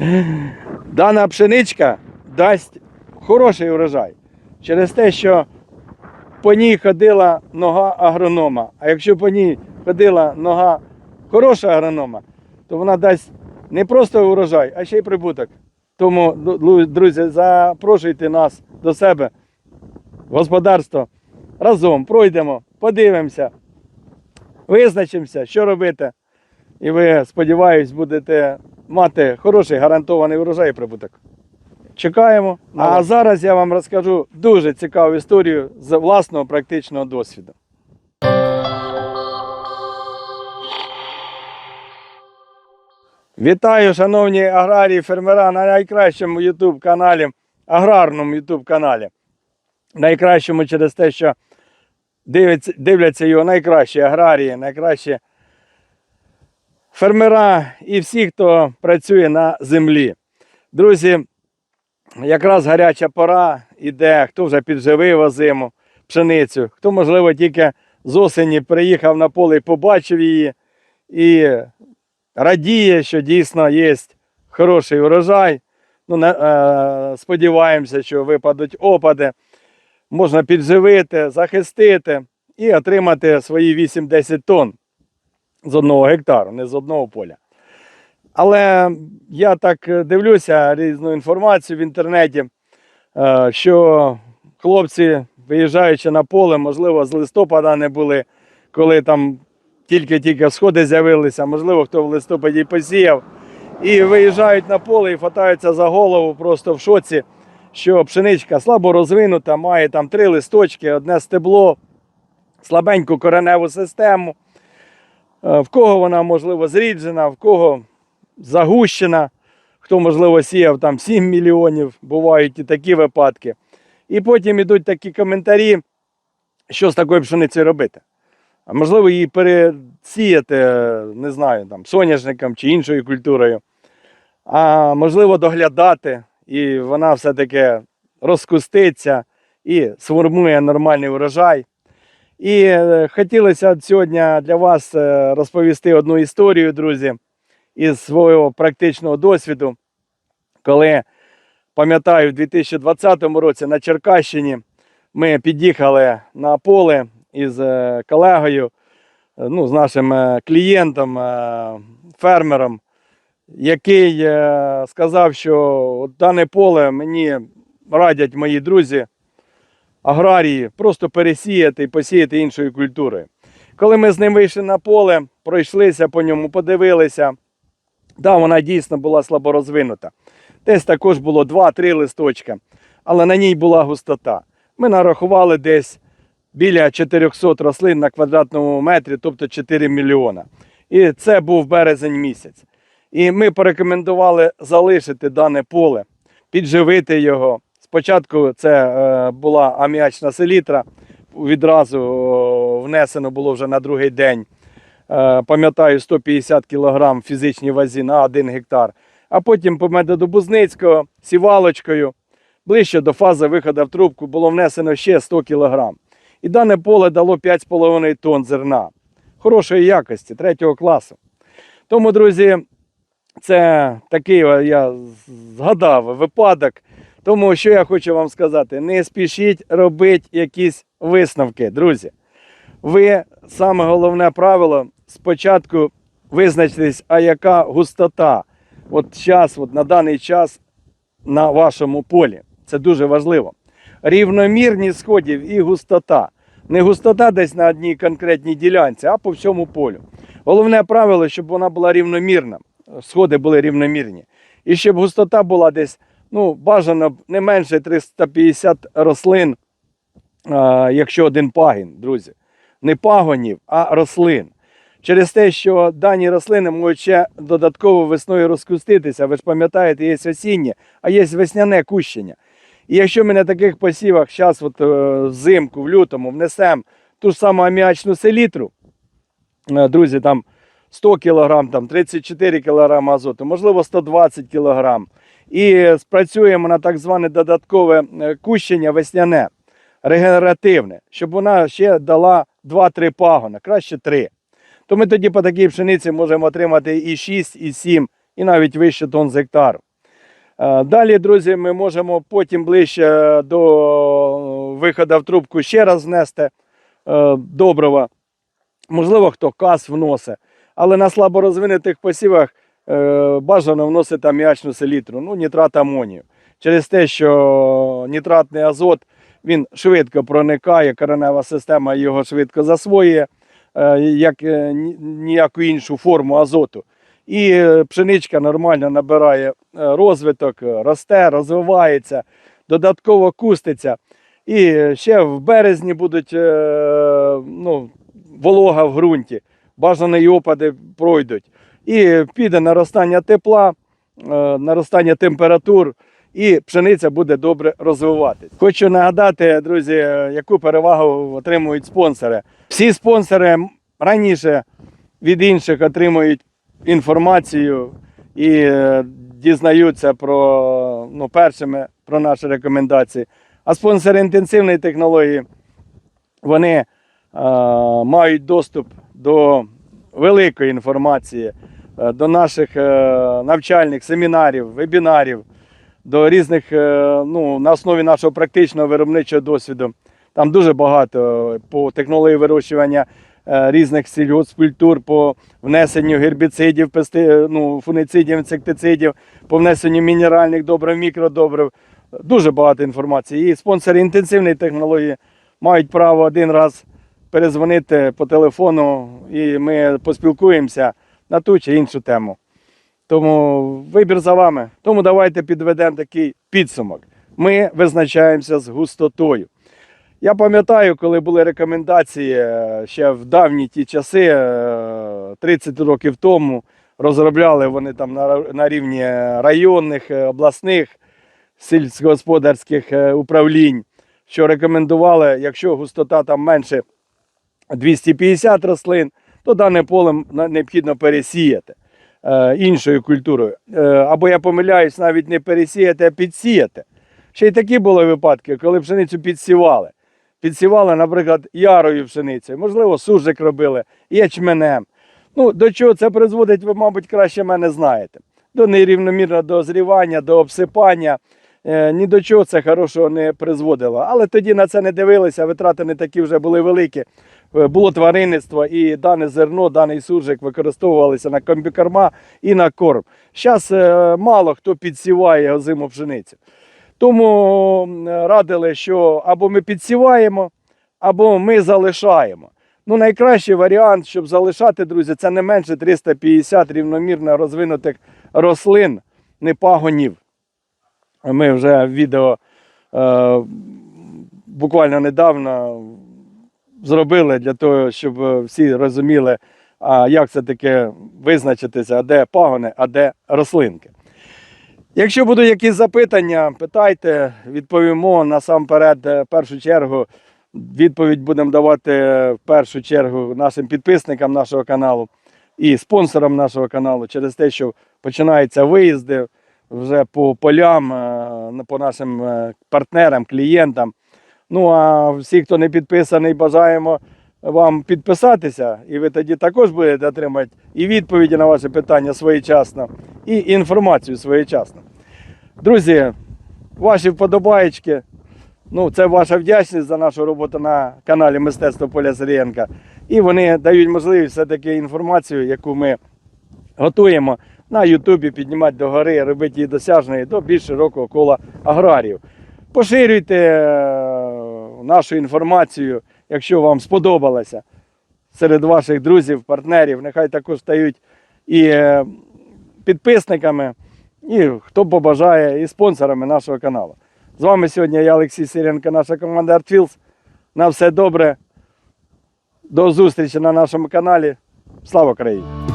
Дана пшеничка дасть хороший урожай через те, що по ній ходила нога агронома. А якщо по ній ходила нога хорошого агронома, то вона дасть не просто урожай, а ще й прибуток. Тому, друзі, запрошуйте нас до себе в господарство. Разом пройдемо, подивимося, визначимося, що робити. І ви, сподіваюсь, будете мати хороший гарантований урожай і прибуток. Чекаємо. А зараз я вам розкажу дуже цікаву історію з власного практичного досвіду. Вітаю, шановні аграрії, фермера на найкращому YouTube каналі, аграрному YouTube каналі. Найкращому через те, що дивляться його найкращі аграрії, найкращі фермера і всі, хто працює на землі. Друзі, якраз гаряча пора іде, хто вже підживив озиму пшеницю, хто, можливо, тільки з осені приїхав на поле і побачив її. І радіє, що дійсно є хороший урожай. Ну, е, сподіваємося, що випадуть опади. Можна підживити, захистити і отримати свої 8-10 тонн з одного гектару, не з одного поля. Але я так е, дивлюся різну інформацію в інтернеті, е, що хлопці, виїжджаючи на поле, можливо, з листопада не були, коли там тільки-тільки сходи з'явилися, можливо, хто в листопаді посіяв. І виїжджають на поле і хватаються за голову просто в шоці, що пшеничка слабо розвинута, має там три листочки, одне стебло, слабеньку кореневу систему. Е, В кого вона, можливо, зріджена, в кого загущена, хто, можливо, сіяв там 7 мільйонів, бувають і такі випадки. І потім ідуть такі коментарі, що з такою пшеницею робити. А можливо, її пересіяти, не знаю, там, соняшником чи іншою культурою. А можливо, доглядати, і вона все-таки розкуститься і сформує нормальний урожай. І е, хотілося сьогодні для вас е, розповісти одну історію, друзі, із свого практичного досвіду, коли, пам'ятаю, в 2020 році на Черкащині ми під'їхали на поле із е, колегою, ну, з нашим клієнтом, фермером, який сказав, що дане поле мені радять мої друзі, аграрії, просто пересіяти і посіяти іншою культурою. Коли ми з ним вийшли на поле, пройшлися по ньому, подивилися, да, вона дійсно була слабо розвинута. Десь також було 2-3 листочка, але на ній була густота. Ми нарахували десь біля 400 рослин на квадратному метрі, тобто 4 мільйона. І це був березень місяць. І ми порекомендували залишити дане поле, підживити його. Спочатку це е, була аміачна селітра, відразу внесено було вже на другий день. Е, пам'ятаю, 150 кг фізичній вазі на 1 гектар. А потім по методу Бузницького сівалочкою ближче до фази виходу в трубку було внесено ще 100 кг. І дане поле дало 5,5 тонн зерна. Хорошої якості, третього класу. Тому, друзі, це такий я згадав випадок. Тому що я хочу вам сказати: не спішіть робити якісь висновки, друзі. Ви саме головне правило спочатку визначтесь, а яка густота от час, от на даний час на вашому полі. Це дуже важливо. Рівномірність сходів і густота. Не густота десь на одній конкретній ділянці, а по всьому полю. Головне правило, щоб вона була рівномірна, сходи були рівномірні. І щоб густота була десь, ну, бажано не менше 350 рослин, якщо один пагін, друзі. Не пагонів, а рослин. Через те, що дані рослини можуть ще додатково весною розкуститися. Ви ж пам'ятаєте, є осіннє, а є весняне кущення. І якщо ми на таких посівах зараз, от, е, взимку, в лютому, внесемо ту ж саму аміачну селітру, е, друзі, там 100 кг, там 34 кг азоту, можливо 120 кг. І спрацюємо на так зване додаткове е, кущення весняне, регенеративне, щоб вона ще дала 2-3 пагона, краще 3. То ми тоді по такій пшениці можемо отримати і 6, і 7, і навіть вище тонн з гектару. Е, Далі, друзі, ми можемо потім ближче до виходу в трубку ще раз внести е, добрива. Можливо, хто кас вносить. Але на слаборозвинутих посівах е, бажано вносити аміачну селітру, ну, нітрат амонію. Через те, що нітратний азот він швидко проникає, коренева система його швидко засвоює, е, як е, ніяку іншу форму азоту. І е, пшеничка нормально набирає е, розвиток, е, росте, розвивається, додатково куститься. І ще в березні будуть е, ну, волога в ґрунті, бажані опади пройдуть. І піде наростання тепла, е, наростання температур, і пшениця буде добре розвиватись. Хочу нагадати, друзі, е, яку перевагу отримують спонсори. Всі спонсори раніше від інших отримують інформацію і е, дізнаються про ну, першими про наші рекомендації. А спонсори інтенсивної технології вони е, мають доступ до великої інформації, е, до наших е, навчальних семінарів, вебінарів, до різних е, ну, на основі нашого практичного виробничого досвіду. Там дуже багато по технології вирощування різних сільгоспкультур, по внесенню гербіцидів, пести, ну, фунгицидів, інсектицидів, по внесенню мінеральних добрив, мікродобрив. Дуже багато інформації. І спонсори інтенсивної технології мають право один раз перезвонити по телефону, і ми поспілкуємося на ту чи іншу тему. Тому вибір за вами. Тому давайте підведемо такий підсумок. Ми визначаємося з густотою. Я пам'ятаю, коли були рекомендації е, ще в давні ті часи, е, 30 років тому, розробляли вони там на, рівні районних, е, обласних сільськогосподарських е, управлінь, що рекомендували, якщо густота там менше 250 рослин, то дане поле необхідно пересіяти е, іншою культурою. Е, або я помиляюсь, навіть не пересіяти, а підсіяти. Ще й такі були випадки, коли пшеницю підсівали. Підсівали, наприклад, ярою пшеницею, можливо, сужик робили, ячменем. Ну, до чого це призводить, ви, мабуть, краще мене знаєте. До нерівномірного дозрівання, до обсипання. Е, ні до чого це хорошого не призводило. Але тоді на це не дивилися, витрати не такі вже були великі. Е, Було тваринництво і дане зерно, даний суржик використовувалися на комбікорма і на корм. Зараз мало хто підсіває озиму пшеницю. Тому радили, що або ми підсіваємо, або ми залишаємо. Ну, найкращий варіант, щоб залишати, друзі, це не менше 350 рівномірно розвинутих рослин, не пагонів. Ми вже відео е, буквально недавно зробили для того, щоб е, всі розуміли, а як це таке визначитися, а де пагони, а де рослинки. Якщо будуть якісь запитання, питайте, відповімо насамперед, е, в першу чергу. Відповідь будемо давати е, в першу чергу нашим підписникам нашого каналу і спонсорам нашого каналу через те, що починаються виїзди вже по полям, по нашим партнерам, клієнтам. Ну а всі, хто не підписаний, бажаємо вам підписатися, і ви тоді також будете отримати і відповіді на ваші питання своєчасно, і інформацію своєчасно. Друзі, ваші вподобаєчки. Ну, це ваша вдячність за нашу роботу на каналі Мистецтво Поля Сирієнка. І вони дають можливість все-таки інформацію, яку ми готуємо на Ютубі, піднімати до гори, робити її досяжною до більш широкого кола аграріїв. Поширюйте нашу інформацію, якщо вам сподобалося серед ваших друзів, партнерів. Нехай також стають і е, підписниками, і хто побажає, і спонсорами нашого каналу. З вами сьогодні я Олексій Сиренко, наша команда ArtFields. На все добре. До зустрічі на нашому каналі. Слава Україні!